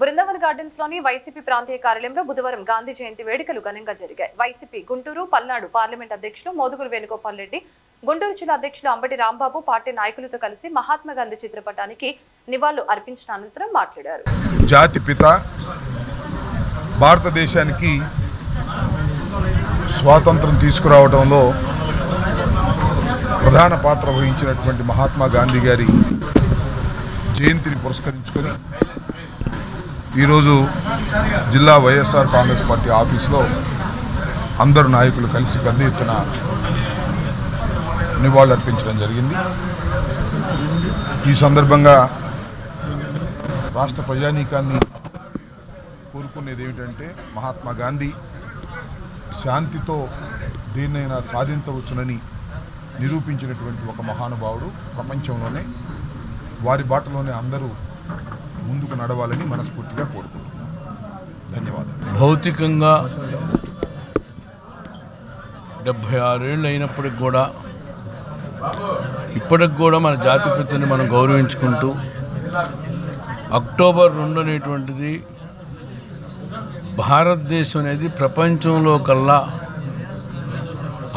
Brindavan గార్డెన్స్లోని YCP ప్రాంతీయ కార్యాలయంలో బుధవారం గాంధీ జయంతి వేడుకలు ఘనంగా జరిగాయి. వైసీపీ గుంటూరు పల్నాడు పార్లమెంట్ అధ్యక్షులు మోదుగురు వేణుగోపాల్ రెడ్డి గుంటూరు జిల్లా అధ్యక్షులు అంబటి రాంబాబు పార్టీ నాయకులతో కలిసి మహాత్మా గాంధీ చిత్రపటానికి నివాళులు అర్పించిన అనంతరం మాట్లాడారు. జాతి పిత భారతదేశానికి స్వాతంత్రం తీసుకురావడంలో ప్రధాన పాత్ర వహించినటువంటి మహాత్మా గాంధీ గారి జయంతిని పురస్కరించుకొని ఈరోజు జిల్లా వైఎస్ఆర్ కాంగ్రెస్ పార్టీ ఆఫీసులో అందరు నాయకులు కలిసి పెద్ద ఎత్తున నివాళులర్పించడం జరిగింది. ఈ సందర్భంగా రాష్ట్ర ప్రజానీకాన్ని కోరుకునేది ఏమిటంటే మహాత్మా గాంధీ శాంతితో దేన్నైనా సాధించవచ్చునని నిరూపించినటువంటి ఒక మహానుభావుడు ప్రపంచంలోనే. వారి బాటలోనే అందరూ ముందుకు నడవాలని మనస్ఫూర్తిగా కోరుకుంటున్నాను. ధన్యవాదాలు. భౌతికంగా డెబ్భై ఆరేళ్ళు అయినప్పటికి కూడా ఇప్పటికి కూడా మన జాతిపితని మనం గౌరవించుకుంటూ అక్టోబర్ రెండు అనేటువంటిది భారతదేశం అనేది ప్రపంచంలో కల్లా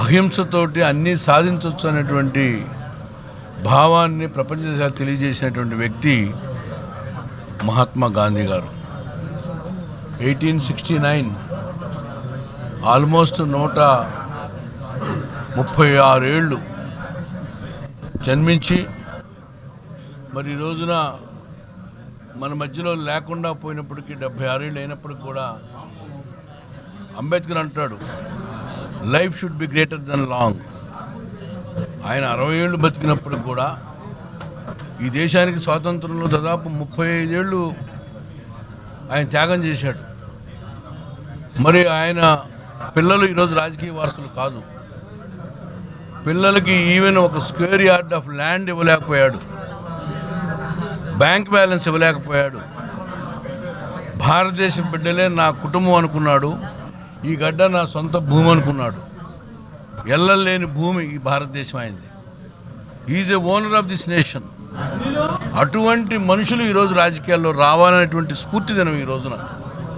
అహింసతోటి అన్నీ సాధించవచ్చు అనేటువంటి భావాన్ని ప్రపంచ తెలియజేసినటువంటి వ్యక్తి మహాత్మా గాంధీ గారు. ఎయిటీన్ సిక్స్టీ నైన్ ఆల్మోస్ట్ నూట ముప్పై ఆరేళ్ళు జన్మించి మరి ఈ రోజున మన మధ్యలో లేకుండా పోయినప్పటికీ డెబ్భై ఆరేళ్ళు అయినప్పటికి కూడా అంబేద్కర్ అంటాడు life should be greater than long ఆయన అరవై ఏళ్ళు బతికినప్పటికి కూడా ఈ దేశానికి స్వాతంత్రంలో దాదాపు ముప్పై ఐదేళ్ళు ఆయన త్యాగం చేశాడు. మరి ఆయన పిల్లలు ఈరోజు రాజకీయ వారసులు కాదు. పిల్లలకి ఈవెన్ ఒక స్క్వేర్ యార్డ్ ఆఫ్ ల్యాండ్ ఇవ్వలేకపోయాడు. బ్యాంక్ బ్యాలెన్స్ ఇవ్వలేకపోయాడు. భారతదేశం బిడ్డలే నా కుటుంబం అనుకున్నాడు. ఈ గడ్డ నా సొంత భూమి అనుకున్నాడు. ఎల్లలేని భూమి ఈ భారతదేశం అయింది is a owner of this nation అటువంటి మనుషులు ఈరోజు రాజకీయాల్లో రావాలనేటువంటి స్ఫూర్తి దినం ఈ రోజున.